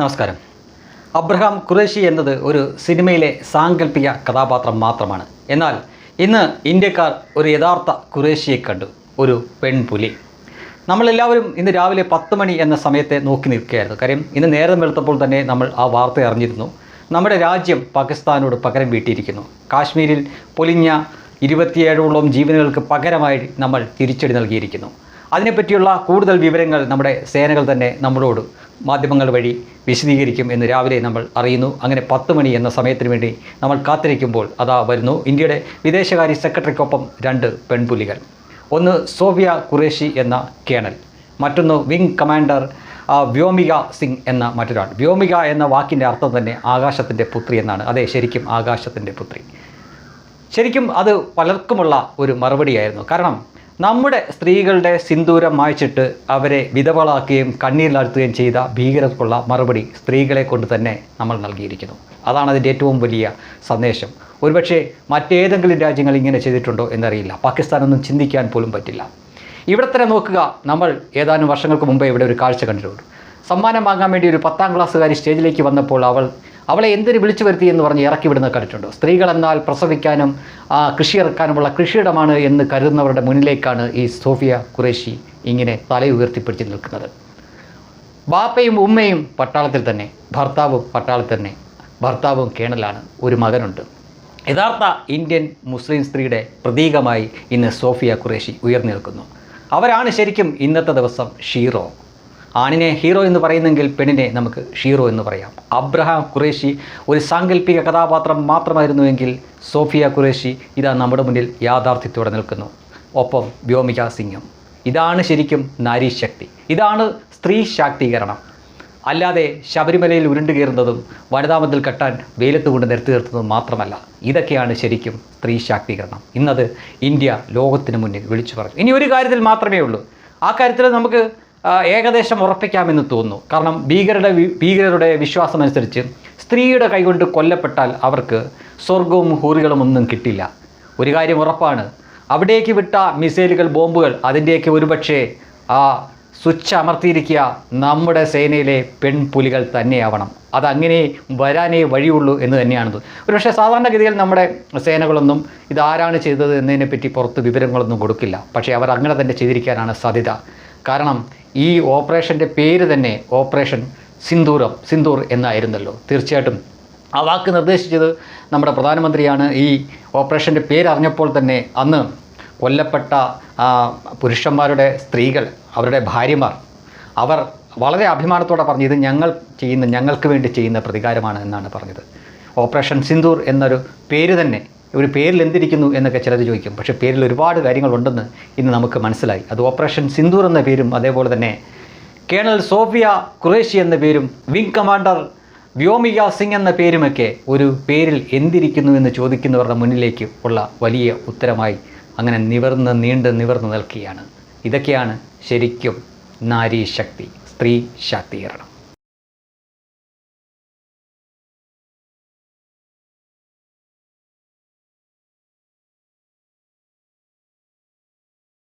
നമസ്കാരം. അബ്രഹാം ഖുറേഷി എന്നത് ഒരു സിനിമയിലെ സാങ്കല്പിക കഥാപാത്രം മാത്രമാണ്. എന്നാൽ ഇന്ന് ഇന്ത്യക്കാർ ഒരു യഥാർത്ഥ ഖുറേഷിയെ കണ്ടു. ഒരു പെൺപുലി. നമ്മളെല്ലാവരും ഇന്ന് രാവിലെ പത്ത് മണി എന്ന സമയത്തെ നോക്കി നിൽക്കുകയായിരുന്നു. കാര്യം ഇന്ന് നേരം വെളുത്തപ്പോൾ തന്നെ നമ്മൾ ആ വാർത്ത അറിഞ്ഞിരുന്നു. നമ്മുടെ രാജ്യം പാകിസ്ഥാനോട് പകരം വീട്ടിയിരിക്കുന്നു. കാശ്മീരിൽ പൊലിഞ്ഞ ഇരുപത്തിയേഴോളം ജീവനുകൾക്ക് പകരമായി നമ്മൾ തിരിച്ചടി നൽകിയിരിക്കുന്നു. അതിനെപ്പറ്റിയുള്ള കൂടുതൽ വിവരങ്ങൾ നമ്മുടെ സേനകൾ തന്നെ നമ്മളോട് മാധ്യമങ്ങൾ വഴി വിശദീകരിക്കും എന്ന് രാവിലെ നമ്മൾ അറിയുന്നു. അങ്ങനെ പത്ത് മണി എന്ന സമയത്തിന് വേണ്ടി നമ്മൾ കാത്തിരിക്കുമ്പോൾ അതാ വരുന്നു. ഇന്ത്യയുടെ വിദേശകാര്യ സെക്രട്ടറിക്കൊപ്പം രണ്ട് പെൺപുലികൾ. ഒന്ന് സോഫിയ ഖുറേഷി എന്ന കേണൽ. മറ്റൊന്ന് വിംഗ് കമാൻഡർ വ്യോമിക സിംഗ് എന്ന മറ്റൊരാൾ. വ്യോമിക എന്ന വാക്കിന്റെ അർത്ഥം തന്നെ ആകാശത്തിന്റെ പുത്രി എന്നാണ്. അതെ ശരിക്കും ആകാശത്തിന്റെ പുത്രി. ശരിക്കും അത് പലർക്കുമുള്ള ഒരു മറുപടിയായിരുന്നു. കാരണം നമ്മുടെ സ്ത്രീകളുടെ സിന്ദൂരം മായ്ച്ചിട്ട് അവരെ വിധവളാക്കുകയും കണ്ണീരിലാഴ്ത്തുകയും ചെയ്ത ഭീകരർക്കുള്ള മറുപടി സ്ത്രീകളെ കൊണ്ട് തന്നെ നമ്മൾ നൽകിയിരിക്കുന്നു. അതാണ് അതിന്റെ ഏറ്റവും വലിയ സന്ദേശം. ഒരുപക്ഷെ മറ്റേതെങ്കിലും രാജ്യങ്ങൾ ഇങ്ങനെ ചെയ്തിട്ടുണ്ടോ എന്നറിയില്ല. പാകിസ്ഥാനൊന്നും ചിന്തിക്കാൻ പോലും പറ്റില്ല. ഇവിടെ തന്നെ നോക്കുക നമ്മൾ ഏതാനും വർഷങ്ങൾക്ക് മുമ്പേ ഇവിടെ ഒരു കാഴ്ച കണ്ടിട്ടുണ്ട്. സമ്മാനം വാങ്ങാൻ വേണ്ടി ഒരു പത്താം ക്ലാസ്സുകാരി സ്റ്റേജിലേക്ക് വന്നപ്പോൾ അവൾ അവളെ എന്തിന് വിളിച്ചു വരുത്തി എന്ന് പറഞ്ഞ് ഇറക്കി വിടുന്ന കണ്ടിട്ടുണ്ട്. സ്ത്രീകൾ എന്നാൽ പ്രസവിക്കാനും കൃഷി ഇറക്കാനുമുള്ള കൃഷിയിടമാണ് എന്ന് കരുതുന്നവരുടെ മുന്നിലേക്കാണ് ഈ സോഫിയ ഖുറേഷി ഇങ്ങനെ തല ഉയർത്തിപ്പിടിച്ച് നിൽക്കുന്നത്. ബാപ്പയും ഉമ്മയും പട്ടാളത്തിൽ തന്നെ ഭർത്താവും പട്ടാളത്തിൽ തന്നെ ഭർത്താവും കേണലാണ്. ഒരു മകനുണ്ട്. യഥാർത്ഥ ഇന്ത്യൻ മുസ്ലിം സ്ത്രീയുടെ പ്രതീകമായി ഇന്ന് സോഫിയ ഖുറേഷി ഉയർന്നു നിൽക്കുന്നു. അവരാണ് ശരിക്കും ഇന്നത്തെ ദിവസം ഷീറോ. ആണിനെ ഹീറോ എന്ന് പറയുന്നെങ്കിൽ പെണ്ണിനെ നമുക്ക് ഷീറോ എന്ന് പറയാം. അബ്രഹാം ഖുറേഷി ഒരു സാങ്കല്പിക കഥാപാത്രം മാത്രമായിരുന്നുവെങ്കിൽ സോഫിയ ഖുറേഷി ഇതാ നമ്മുടെ മുന്നിൽ യാഥാർത്ഥ്യത്തോടെ നിൽക്കുന്നു. ഒപ്പം വ്യോമിക സിംഗും ഇതാണ് ശരിക്കും നാരീശക്തി ഇതാണ് സ്ത്രീ ശാക്തീകരണം. അല്ലാതെ ശബരിമലയിൽ ഉരുണ്ടു കയറുന്നതും വനിതാമതിൽ കെട്ടാൻ വെയിലത്ത് കൊണ്ട് നിർത്തി നിർത്തുന്നതും മാത്രമല്ല. ഇതൊക്കെയാണ് ശരിക്കും സ്ത്രീ ശാക്തീകരണം. ഇന്നത് ഇന്ത്യ ലോകത്തിന് മുന്നിൽ വിളിച്ചു പറഞ്ഞു. ഇനി ഒരു കാര്യത്തിൽ മാത്രമേ ഉള്ളൂ. ആ കാര്യത്തിൽ നമുക്ക് ഏകദേശം ഉറപ്പിക്കാമെന്ന് തോന്നുന്നു. കാരണം ഭീകരരുടെ ഭീകരരുടെ വിശ്വാസം അനുസരിച്ച് സ്ത്രീയുടെ കൈകൊണ്ട് കൊല്ലപ്പെട്ടാൽ അവർക്ക് സ്വർഗവും ഹൂറികളും ഒന്നും കിട്ടില്ല. ഒരു കാര്യം ഉറപ്പാണ്. അവിടേക്ക് വിട്ട മിസൈലുകൾ ബോംബുകൾ അതിന്റെയൊക്കെ ഒരുപക്ഷെ ആ സ്വിച്ച് അമർത്തിയിരിക്കുക നമ്മുടെ സേനയിലെ പെൺപുലികൾ തന്നെയാവണം. അതങ്ങനെ വരാനേ വഴിയുള്ളൂ എന്ന് തന്നെയാണത്. ഒരുപക്ഷെ സാധാരണഗതിയിൽ നമ്മുടെ സേനകളൊന്നും ഇതാരാണ് ചെയ്തത് എന്നതിനെപ്പറ്റി പുറത്ത് വിവരങ്ങളൊന്നും കൊടുക്കില്ല. പക്ഷേ അവർ അങ്ങനെ തന്നെ ചെയ്തിരിക്കാനാണ് സാധ്യത. കാരണം ഈ ഓപ്പറേഷന്റെ പേര് തന്നെ ഓപ്പറേഷൻ സിന്ദൂരം സിന്ദൂർ എന്നായിരുന്നല്ലോ. തീർച്ചയായിട്ടും ആ വാക്ക് നിർദ്ദേശിച്ചത് നമ്മുടെ പ്രധാനമന്ത്രിയാണ്. ഈ ഓപ്പറേഷന്റെ പേരറിഞ്ഞപ്പോൾ തന്നെ അന്ന് കൊല്ലപ്പെട്ട പുരുഷന്മാരുടെ സ്ത്രീകൾ അവരുടെ ഭാര്യമാർ അവർ വളരെ അഭിമാനത്തോടെ പറഞ്ഞു ഇത് ഞങ്ങൾ ചെയ്യുന്ന ഞങ്ങൾക്ക് വേണ്ടി ചെയ്യുന്ന പ്രതികാരമാണ് എന്നാണ് പറഞ്ഞത്. ഓപ്പറേഷൻ സിന്ദൂർ എന്നൊരു പേര് തന്നെ ഒരു പേരിൽ എന്തിരിക്കുന്നു എന്നൊക്കെ ചിലർ ചോദിക്കും. പക്ഷേ പേരിൽ ഒരുപാട് കാര്യങ്ങളുണ്ടെന്ന് ഇന്ന് നമുക്ക് മനസ്സിലായി. അത് ഓപ്പറേഷൻ സിന്ദൂർ എന്ന പേരും അതേപോലെ തന്നെ കേണൽ സോഫിയ ഖുറേഷി എന്ന പേരും വിംഗ് കമാൻഡർ വ്യോമിക സിംഗ് എന്ന പേരുമൊക്കെ ഒരു പേരിൽ എന്തിരിക്കുന്നു എന്ന് ചോദിക്കുന്നവരുടെ മുന്നിലേക്ക് ഉള്ള വലിയ ഉത്തരമായി അങ്ങനെ നിവർന്ന് നീണ്ട് നിവർന്ന് നിൽക്കുകയാണ്. ഇതൊക്കെയാണ് ശരിക്കും നാരീ ശക്തി സ്ത്രീ ശാക്തീകരണം